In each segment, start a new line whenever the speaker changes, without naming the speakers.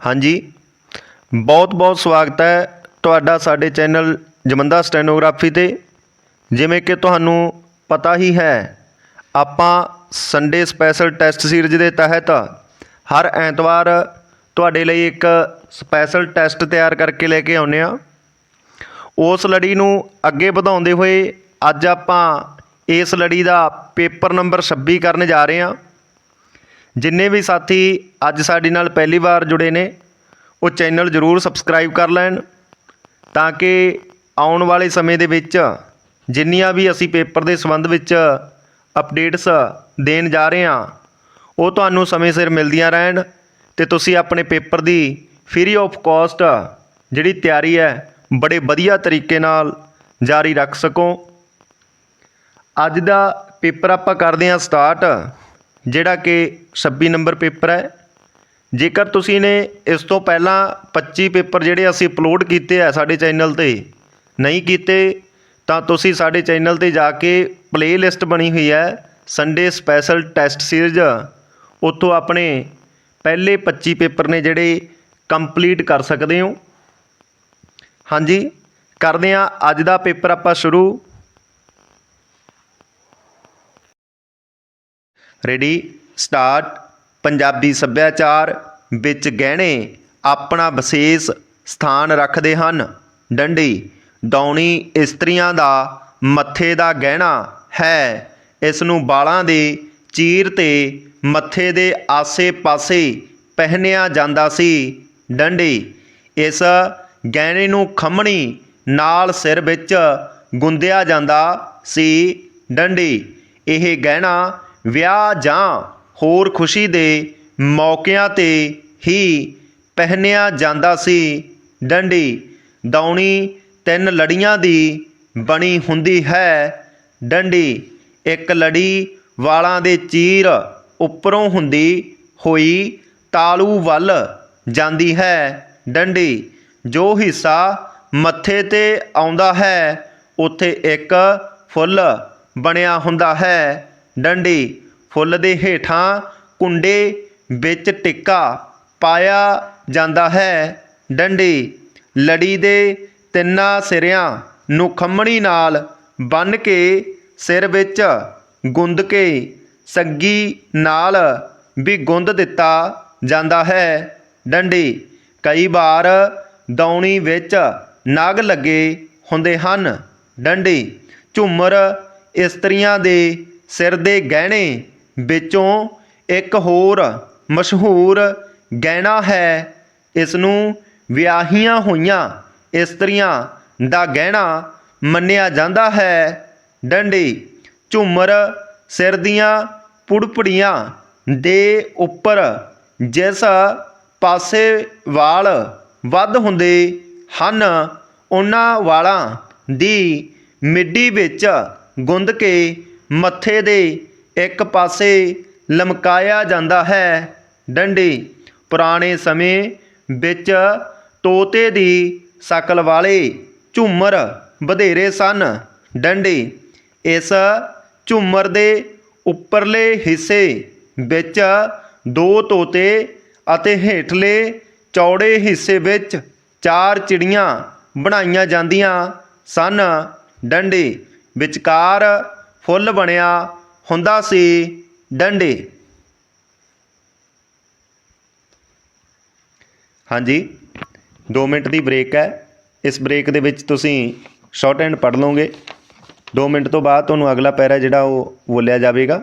ਹਾਂਜੀ। ਬਹੁਤ ਬਹੁਤ ਸਵਾਗਤ ਹੈ ਤੁਹਾਡਾ ਸਾਡੇ ਚੈਨਲ ਜਮੰਦਾ ਸਟੈਨੋਗ੍ਰਾਫੀ ਤੇ। ਜਿਵੇਂ ਕਿ ਤੁਹਾਨੂੰ ਪਤਾ ਹੀ ਹੈ, ਆਪਾਂ ਸੰਡੇ ਸਪੈਸ਼ਲ ਟੈਸਟ ਸੀਰੀਜ਼ ਦੇ ਤਹਿਤ ਹਰ ਐਤਵਾਰ ਤੁਹਾਡੇ ਲਈ ਇੱਕ ਸਪੈਸ਼ਲ ਟੈਸਟ ਤਿਆਰ ਕਰਕੇ ਲੈ ਕੇ ਆਉਂਦੇ ਆ ਉਸ ਲੜੀ ਨੂੰ ਅੱਗੇ ਵਧਾਉਂਦੇ ਹੋਏ ਅੱਜ ਆਪਾਂ ਇਸ ਲੜੀ ਦਾ ਪੇਪਰ ਨੰਬਰ 26 ਕਰਨ ਜਾ ਰਹੇ ਹਾਂ। ਜਿੰਨੇ ਵੀ ਸਾਥੀ ਅੱਜ ਸਾਡੇ ਨਾਲ ਪਹਿਲੀ ਵਾਰ ਜੁੜੇ ਨੇ, ਉਹ ਚੈਨਲ ਜ਼ਰੂਰ ਸਬਸਕ੍ਰਾਈਬ ਕਰ ਲੈਣ ਤਾਂ ਕਿ ਆਉਣ ਵਾਲੇ ਸਮੇਂ ਦੇ ਵਿੱਚ ਜਿੰਨੀਆਂ ਵੀ ਅਸੀਂ ਪੇਪਰ ਦੇ ਸੰਬੰਧ ਵਿੱਚ ਅਪਡੇਟਸ ਦੇਣ ਜਾ ਰਹੇ ਹਾਂ, ਉਹ ਤੁਹਾਨੂੰ ਸਮੇਂ ਸਿਰ ਮਿਲਦੀਆਂ ਰਹਿਣ ਤੇ ਤੁਸੀਂ ਆਪਣੇ ਪੇਪਰ ਦੀ ਫ੍ਰੀ ਆਫ ਕਾਸਟ ਜਿਹੜੀ ਤਿਆਰੀ ਹੈ, ਬੜੇ ਵਧੀਆ ਤਰੀਕੇ ਨਾਲ ਜਾਰੀ ਰੱਖ ਸਕੋ। ਅੱਜ ਦਾ ਪੇਪਰ ਆਪਾਂ ਕਰਦੇ ਹਾਂ ਸਟਾਰਟ ਜਿਹੜਾ ਕਿ 26 ਨੰਬਰ ਪੇਪਰ ਹੈ। ਜੇਕਰ ਤੁਸੀਂ ਨੇ ਇਸ ਤੋਂ ਪਹਿਲਾਂ 25 ਪੇਪਰ ਜਿਹੜੇ ਅਸੀਂ ਅਪਲੋਡ ਕੀਤੇ ਆ ਸਾਡੇ ਚੈਨਲ ਤੇ, ਨਹੀਂ ਕੀਤੇ, ਤਾਂ ਤੁਸੀਂ ਸਾਡੇ ਚੈਨਲ ਤੇ ਜਾ ਕੇ ਪਲੇਲਿਸਟ ਬਣੀ ਹੋਈ ਹੈ ਸੰਡੇ ਸਪੈਸ਼ਲ ਟੈਸਟ ਸੀਰੀਜ਼ ਉੱਥੋਂ ਆਪਣੇ ਪਹਿਲੇ 25 ਪੇਪਰ ਨੇ ਜਿਹੜੇ ਕੰਪਲੀਟ ਕਰ ਸਕਦੇ ਹੋ। ਹਾਂਜੀ, ਕਰਦੇ ਹਾਂ ਅੱਜ ਦਾ ਪੇਪਰ ਆਪਾਂ ਸ਼ੁਰੂ। ਰੈਡੀ ਸਟਾਰਟ ਪੰਜਾਬੀ ਸੱਭਿਆਚਾਰ ਵਿੱਚ ਗਹਿਣੇ ਆਪਣਾ ਵਿਸ਼ੇਸ਼ ਸਥਾਨ ਰੱਖਦੇ ਹਨ। ਡੰਡੀ, ਦੌਣੀ ਇਸਤਰੀਆਂ ਦਾ ਮੱਥੇ ਦਾ ਗਹਿਣਾ ਹੈ। ਇਸ ਨੂੰ ਬਾਲਾਂ ਦੇ ਚੀਰ ਤੇ ਮੱਥੇ ਦੇ ਆਸੇ-ਪਾਸੇ ਪਹਿਨਿਆ ਜਾਂਦਾ ਸੀ। ਡੰਡੀ, ਇਸ ਗਹਿਣੇ ਨੂੰ ਖੰਮਣੀ ਨਾਲ ਸਿਰ ਵਿੱਚ ਗੁੰਦਿਆ ਜਾਂਦਾ ਸੀ। ਡੰਡੀ, ਇਹ ਗਹਿਣਾ ਵਿਆਹ ਜਾਂ ਹੋਰ ਖੁਸ਼ੀ ਦੇ ਮੌਕਿਆਂ ਤੇ ਹੀ ਪਹਿਨਿਆ ਜਾਂਦਾ ਸੀ। ਡੰਡੀ ਦੌਣੀ ਤਿੰਨ ਲੜੀਆਂ ਦੀ ਬਣੀ ਹੁੰਦੀ ਹੈ। ਡੰਡੀ ਇੱਕ ਲੜੀ ਵਾਲਾਂ ਦੇ ਚੀਰ ਉੱਪਰੋਂ ਹੁੰਦੀ ਹੋਈ ਤਾਲੂ ਵੱਲ ਜਾਂਦੀ ਹੈ। ਡੰਡੀ ਜੋ ਹਿੱਸਾ ਮੱਥੇ ਤੇ ਆਉਂਦਾ ਹੈ, ਉੱਥੇ ਇੱਕ ਫੁੱਲ ਬਣਿਆ ਹੁੰਦਾ ਹੈ। ਡੰਡੀ, ਫੁੱਲ ਦੇ ਹੇਠਾਂ ਕੁੰਡੇ ਵਿੱਚ ਟਿੱਕਾ ਪਾਇਆ ਜਾਂਦਾ ਹੈ। ਡੰਡੀ, ਲੜੀ ਦੇ ਤਿੰਨਾਂ ਸਿਰਿਆਂ ਨੂੰ ਖੰਮਣੀ ਨਾਲ ਬੰਨ੍ਹ ਕੇ ਸਿਰ ਵਿੱਚ ਗੁੰਦ ਕੇ ਸੱਗੀ ਨਾਲ ਵੀ ਗੁੰਦ ਦਿੱਤਾ ਜਾਂਦਾ ਹੈ। ਡੰਡੀ, ਕਈ ਵਾਰ ਦੌਣੀ ਵਿੱਚ ਨਾਗ ਲੱਗੇ ਹੁੰਦੇ ਹਨ। ਡੰਡੀ, ਝੂਮਰ ਇਸਤਰੀਆਂ ਦੇ ਸਿਰ ਦੇ ਗਹਿਣੇ ਵਿੱਚੋਂ ਇੱਕ ਹੋਰ ਮਸ਼ਹੂਰ ਗਹਿਣਾ ਹੈ। ਇਸ ਨੂੰ ਵਿਆਹੀਆਂ ਹੋਈਆਂ ਇਸਤਰੀਆਂ ਦਾ ਗਹਿਣਾ ਮੰਨਿਆ ਜਾਂਦਾ ਹੈ। ਡੰਡੀ, ਝੂਮਰ ਸਿਰ ਦੀਆਂ ਪੁੜਪੜੀਆਂ ਦੇ ਉੱਪਰ ਜਿਸ ਪਾਸੇ ਵਾਲ ਵੱਧ ਹੁੰਦੇ ਹਨ, ਉਹਨਾਂ ਵਾਲਾਂ ਦੀ ਮਿੱਡੀ ਵਿੱਚ ਗੁੰਦ ਕੇ ਮੱਥੇ ਦੇ ਇੱਕ ਪਾਸੇ ਲਮਕਾਇਆ ਜਾਂਦਾ ਹੈ। ਡੰਡੀ ਪੁਰਾਣੇ ਸਮੇਂ ਵਿੱਚ ਤੋਤੇ ਦੀ ਸ਼ਕਲ ਵਾਲੇ ਝੂਮਰ ਵਧੇਰੇ ਸਨ। ਡੰਡੀ ਇਸ ਝੂਮਰ ਦੇ ਉੱਪਰਲੇ ਹਿੱਸੇ ਵਿੱਚ ਦੋ ਤੋਤੇ ਅਤੇ ਹੇਠਲੇ ਚੌੜੇ ਹਿੱਸੇ ਵਿੱਚ ਚਾਰ ਚਿੜੀਆਂ ਬਣਾਈਆਂ ਜਾਂਦੀਆਂ ਸਨ। ਡੰਡੇ ਵਿਚਕਾਰ ਫੁੱਲ ਬਣਿਆ ਹੁੰਦਾ ਸੀ ਡੰਡੇ। ਹਾਂਜੀ 2 ਮਿੰਟ ਦੀ ਬ੍ਰੇਕ ਹੈ। ਇਸ ਬ੍ਰੇਕ ਦੇ ਵਿੱਚ ਤੁਸੀਂ ਸ਼ਾਰਟ ਹੈਂਡ ਪੜ੍ਹ ਲਓਗੇ। 2 ਮਿੰਟ ਤੋਂ ਬਾਅਦ ਤੁਹਾਨੂੰ ਅਗਲਾ ਪੈਰਾ ਜਿਹੜਾ ਉਹ ਬੋਲਿਆ ਜਾਵੇਗਾ।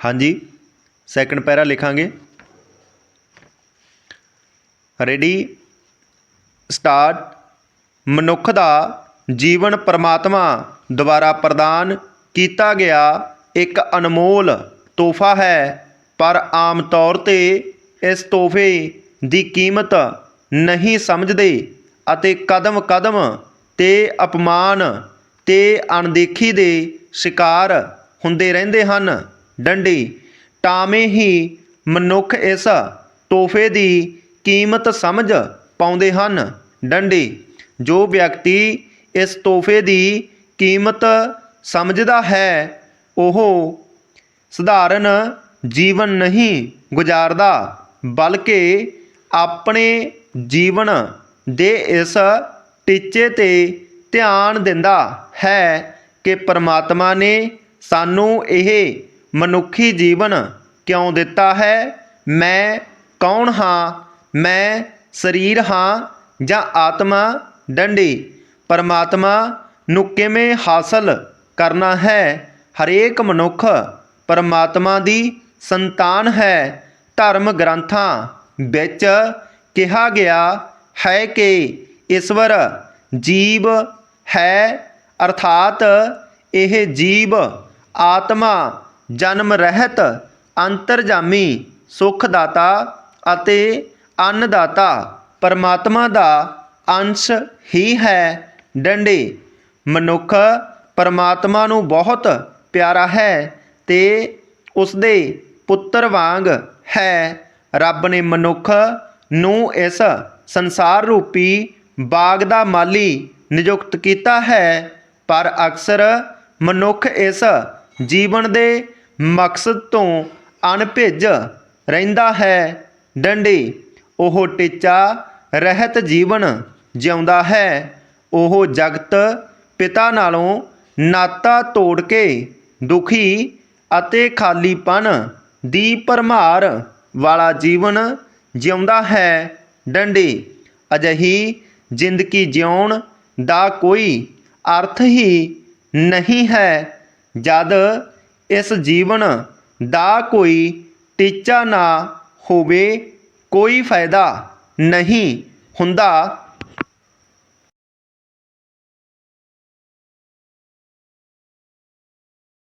ਹਾਂਜੀ ਸੈਕੰਡ ਪੈਰਾ ਲਿਖਾਂਗੇ। ਰੈਡੀ ਸਟਾਰਟ ਮਨੁੱਖ ਦਾ ਜੀਵਨ ਪਰਮਾਤਮਾ ਦੁਆਰਾ ਪ੍ਰਦਾਨ ਕੀਤਾ ਗਿਆ ਇੱਕ ਅਨਮੋਲ ਤੋਹਫਾ ਹੈ, ਪਰ ਆਮ ਤੌਰ ਤੇ ਇਸ ਤੋਹਫੇ ਦੀ ਕੀਮਤ ਨਹੀਂ ਸਮਝਦੇ ਅਤੇ ਕਦਮ ਕਦਮ ਤੇ ਅਪਮਾਨ ਤੇ ਅਣਦੇਖੀ ਦੇ ਸ਼ਿਕਾਰ ਹੁੰਦੇ ਰਹਿੰਦੇ ਹਨ। ਡੰਡੀ। ਟਾਵੇਂ ਹੀ ਮਨੁੱਖ ਇਸ ਤੋਹਫੇ ਦੀ ਕੀਮਤ ਸਮਝ ਪਾਉਂਦੇ ਹਨ। ਡੰਡੀ। ਜੋ ਵਿਅਕਤੀ ਇਸ ਤੋਹਫੇ ਦੀ ਕੀਮਤ ਸਮਝਦਾ ਹੈ, ਉਹ ਸਧਾਰਨ ਜੀਵਨ ਨਹੀਂ ਗੁਜ਼ਾਰਦਾ, ਬਲਕਿ ਆਪਣੇ ਜੀਵਨ ਦੇ ਇਸ ਟੀਚੇ ਤੇ ਧਿਆਨ ਦਿੰਦਾ ਹੈ ਕਿ ਪਰਮਾਤਮਾ ਨੇ ਸਾਨੂੰ ਇਹ ਮਨੁੱਖੀ ਜੀਵਨ ਕਿਉਂ ਦਿੱਤਾ ਹੈ? ਮੈਂ ਕੌਣ ਹਾਂ? ਮੈਂ ਸਰੀਰ ਹਾਂ ਜਾਂ ਆਤਮਾ? ਡੰਡੀ, ਪਰਮਾਤਮਾ ਨੂੰ ਕਿਵੇਂ ਹਾਸਲ ਕਰਨਾ ਹੈ? ਹਰੇਕ ਮਨੁੱਖ ਪਰਮਾਤਮਾ ਦੀ ਸੰਤਾਨ ਹੈ। ਧਰਮ ਗ੍ਰੰਥਾਂ ਵਿੱਚ ਕਿਹਾ ਗਿਆ ਹੈ ਕਿ ਈਸ਼ਵਰ ਜੀਵ ਹੈ, ਅਰਥਾਤ ਇਹ ਜੀਵ ਆਤਮਾ ਜਨਮ ਰਹਿਤ, ਅੰਤਰਜਾਮੀ, ਸੁਖਦਾਤਾ ਅਤੇ ਅੰਨਦਾਤਾ। ਪਰਮਾਤਮਾ ਦਾ ਅੰਸ਼ ਹੀ ਹੈ ਡੰਡੇ। ਮਨੁੱਖ ਪਰਮਾਤਮਾ ਨੂੰ ਬਹੁਤ ਪਿਆਰਾ ਹੈ ਤੇ ਉਸਦੇ ਪੁੱਤਰ ਵਾਂਗ ਹੈ। ਰੱਬ ਨੇ ਮਨੁੱਖ ਨੂੰ ਇਸ ਸੰਸਾਰ ਰੂਪੀ ਬਾਗ ਦਾ ਮਾਲੀ ਨਿਯੁਕਤ ਕੀਤਾ ਹੈ, ਪਰ ਅਕਸਰ ਮਨੁੱਖ ਇਸ ਜੀਵਨ ਦੇ ਮਕਸਦ ਤੋਂ ਅਣਭਿੱਜ ਰਹਿੰਦਾ ਹੈ। ਡੰਡੀ, ਉਹ ਟੇਚਾ ਰਹਿਤ ਜੀਵਨ ਜਿਉਂਦਾ ਹੈ। ਉਹ ਜਗਤ ਪਿਤਾ ਨਾਲੋਂ ਨਾਤਾ ਤੋੜ ਕੇ ਦੁਖੀ ਅਤੇ ਖਾਲੀਪਨ ਦੀ ਭਰਮਾਰ ਵਾਲਾ ਜੀਵਨ ਜਿਉਂਦਾ ਹੈ। ਡੰਡੀ, ਅਜਹੀ ਜ਼ਿੰਦਗੀ ਜਿਉਣ ਦਾ ਕੋਈ ਅਰਥ ਹੀ ਨਹੀਂ ਹੈ। ਜਦ ਇਸ ਜੀਵਨ ਦਾ ਕੋਈ ਟੀਚਾ ਨਾ ਹੋਵੇ ਕੋਈ ਫਾਇਦਾ ਨਹੀਂ ਹੁੰਦਾ।